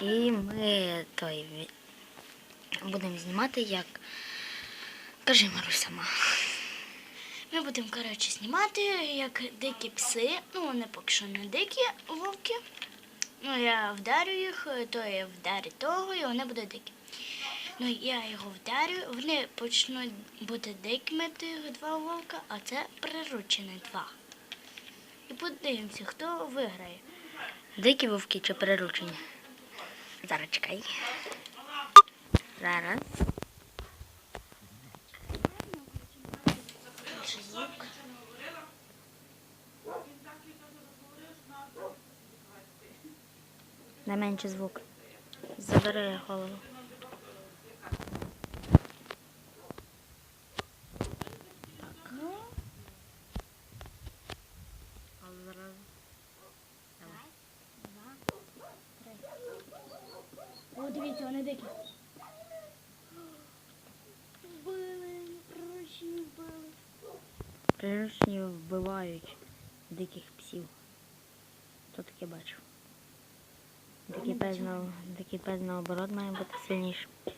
І ми той будемо знімати, як. Кажи Марусь сама. Ми будемо, коротше, знімати, як дикі пси. Ну, вони поки що не дикі вовки. Ну, я вдарю їх, то я вдарю того, і вони будуть дикі. Ну, я його вдарю, вони почнуть бути дикими тих два вовка, а це приручені два. І подивимося, хто виграє. Дикі вовки чи переручені? Зараз чекай. Зараз. Звук. Найменший звук. Забери голову. О, дивіться, вони дикі. Вбили, приручені вбили. Приручні вбивають диких псів. Хто таке бачив? Дикий пес, на, дикий пес наоборот має бути сильнішим. Да,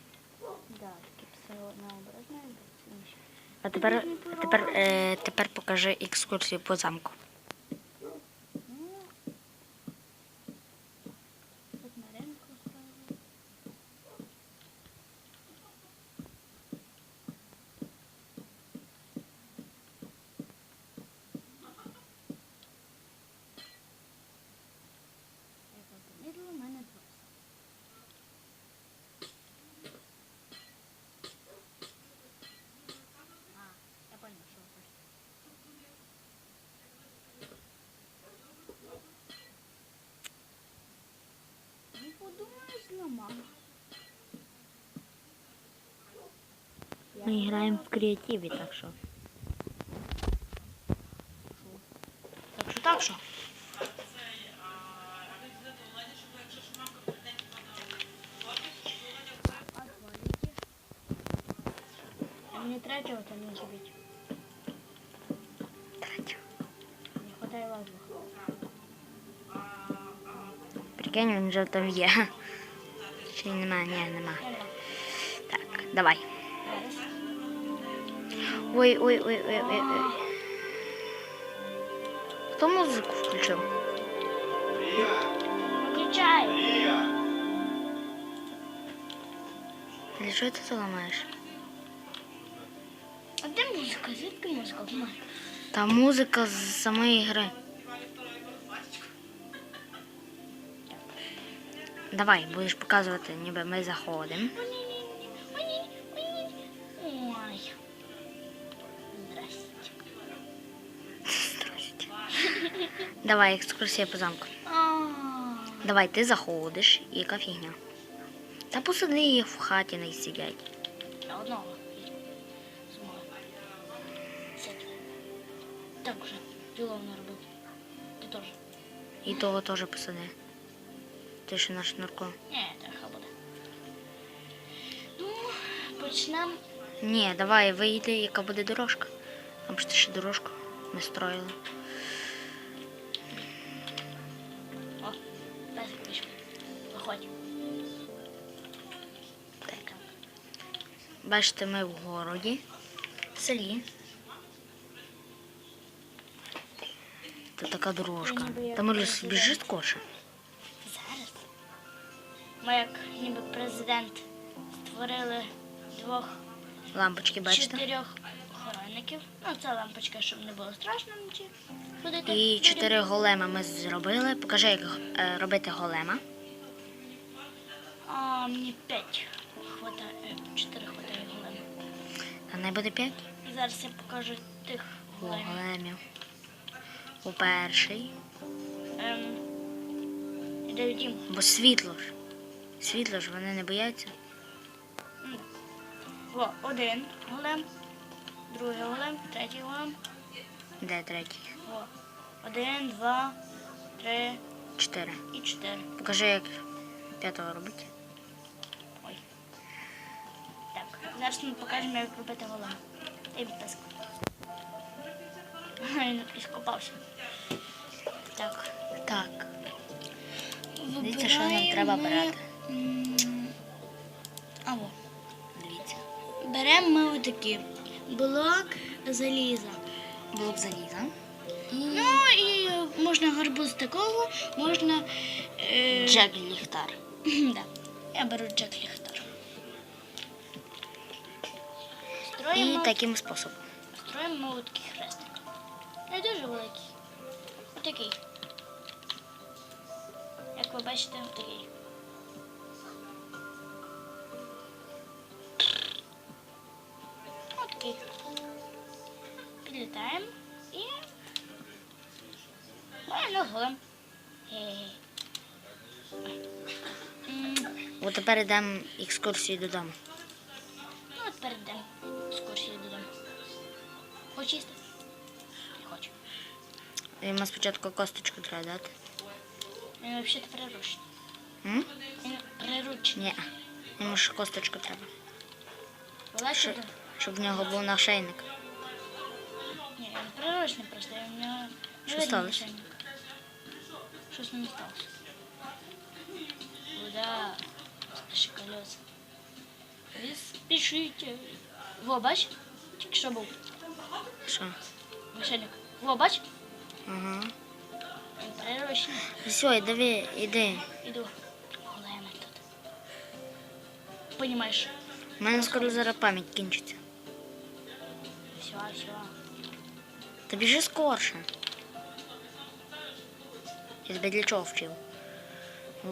такі пси наоборот мають бути сильніші. А тепер, тепер, е, тепер покажи екскурсію по замку. Ми граємо в креативі, так що. Так що, так що? Мені третього там не зробити. Третє. Не хватає воздуха. Прикинь, він вже там є. Чи немає? Ні, нема. Я не. Так, давай. Зараз. Ой, ой, ой, ой, ой, ой. Хто музику включив? Виключай. Для чого ти це ламаєш? А де музика? Звідки музика? Вмай. Та музика з самої гри. Давай, будеш показувати, ніби ми заходимо. Давай, екскурсія по замку. Давай, ти заходиш, і яка фігня. Та посади їх в хаті не сидять. Одного. Так вже. Діло наробив. Ти теж. І того теж посади. Ти ще на шнурку. Ні, трохи буде. Ну, почнемо. Ні, давай вийди, яка буде дорожка. Там ж ти ще дорожку ми строїли. Бачите, ми в городі, в селі. Тут така дорожка. Та може біжи скорше. Зараз. Ми як ніби президент створили двох Лампочки, бачите? чотирьох охоронників. Ну, це лампочка, щоб не було страшно вночі. ходити. І чотири голема ми зробили. Покажи, як е, робити голема. А, мені п'ять хватає. е, Чотири хватає. А не буде п'ять? Зараз я покажу тих големів. У перший. Ем, іде дім. Бо світло ж. Світло ж вони не бояться. О, один голем, другий голем, третій голем. Де третій? О, один, два, три Чотири. і чотири. Покажи, як п'ятого робити. Зараз ми покажемо, як робити голем. І писк. Він іскопався. Так. Так. Дивіться, що нам треба брати. Або. Дивіться. Беремо ми отакий блок заліза. Блок заліза. Ну і можна гарбуз такого, можна. Е... Джек ліхтар. да. Я беру Джек Ліхтар. І Строїмо, таким способом. строїмо отакий хрестик. Не дуже великий. Отакий. Як ви бачите, отакий. Отакий. Підлітаємо і. Ой, не згодом. Ге-ге. М, От тепер йдемо екскурсію додому. Ну, от перейдемо екскурсію додому. Хочеш їсти? Не хочу. Йому спочатку косточку треба дати. Він взагалі приручний. М? Він приручний. Ні. Йому ж косточку треба. Вилазь Що- туди. Щоб в нього був нашийник. Ні, він приручний просто. У нього Що сталося? мішенька. Що з ним сталося? Куда? Наші колеса. Спішите. Во, бач? Тільки що був. Що? Мішельник. Во, бач? Ага. Приручний. Все, іди, іди. Іду. Гуляємо тут. Понімаєш? У мене скоро зараз пам'ять кінчиться. Все, все. Та біжи скорше. Я тебе для чого вчив?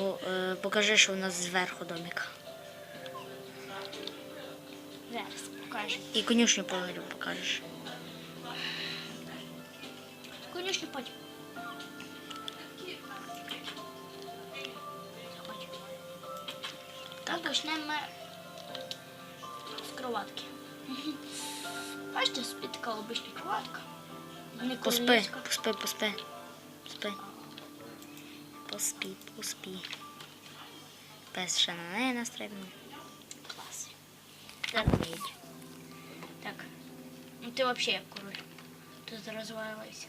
О, е, покажи, що у нас зверху домик. Зараз покажу. І конюшню поверю покажеш. Конюшню потім. Так, почнемо ми з кроватки. Бачите, спить така обична кроватка. Не Поспи, поспи, поспи. Поспи. Поспі, поспі. Пес ще на неї настрибнув. Клас. Так, вміють. Так. Ну ти взагалі як король. Тут розвалилася.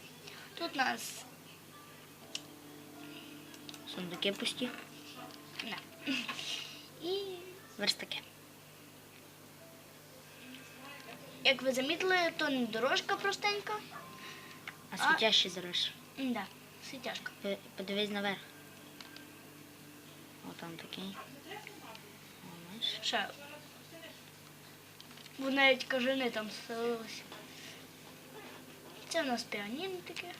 Тут нас. Сундуки пусті. На. І Верстаки. як ви замітили, то не дорожка простенька. А А- світящі зараз. Да, світяшка. П- Подивись наверх. О, там такий. О, бачиш? Ще. Бо навіть кажани там селилися. Це в нас піаніно таке.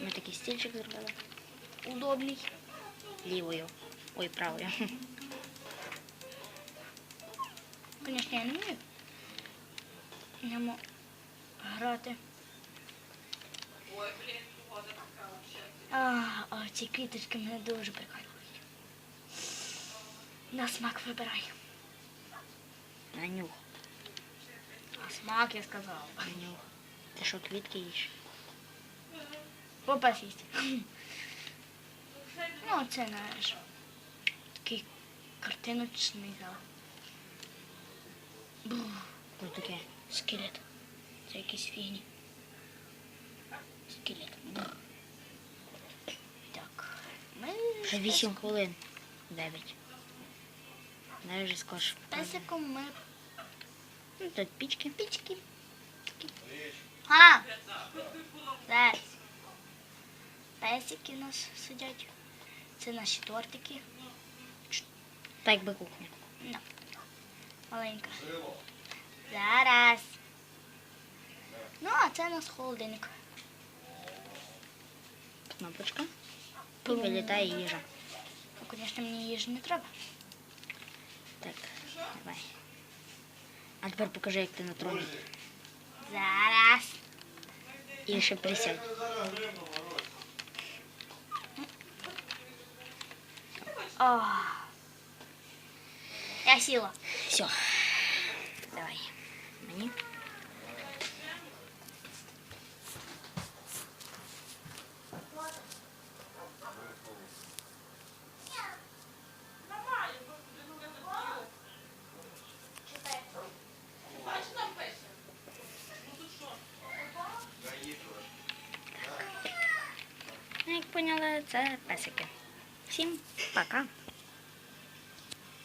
Ми такий стільчик зробили. Удобний. Лівою. Ой, правою. Звісно, я не вмію. Ньому грати. А, а ці квіточки мене дуже прикалують. На смак вибирай. На нюх. Смак я сказала. Нюх. Ти що, квітки їш? Попас їсть. Ну, це наш такий картиночний зал. Бух. Ось таке. Скелет. Це якісь фігні. Скелет. Бух. Так. Ми Вже 8 хвилин. 9. Дай вже скорше. песиком ми Ну, тут пічки. пічки. А! Зараз. Песики у нас сидять. Це наші тортики. Так би кухня. На. Маленька. Зараз. Ну, а це у нас холодильник. Кнопочка. І вилітає їжа. Ну, звісно, мені їжі не треба. Так, давай. А тепер покажи, як ти на троні. Зараз. І ще присядь. О. Я сіла. Все. Поняли, це песики. Всім пока.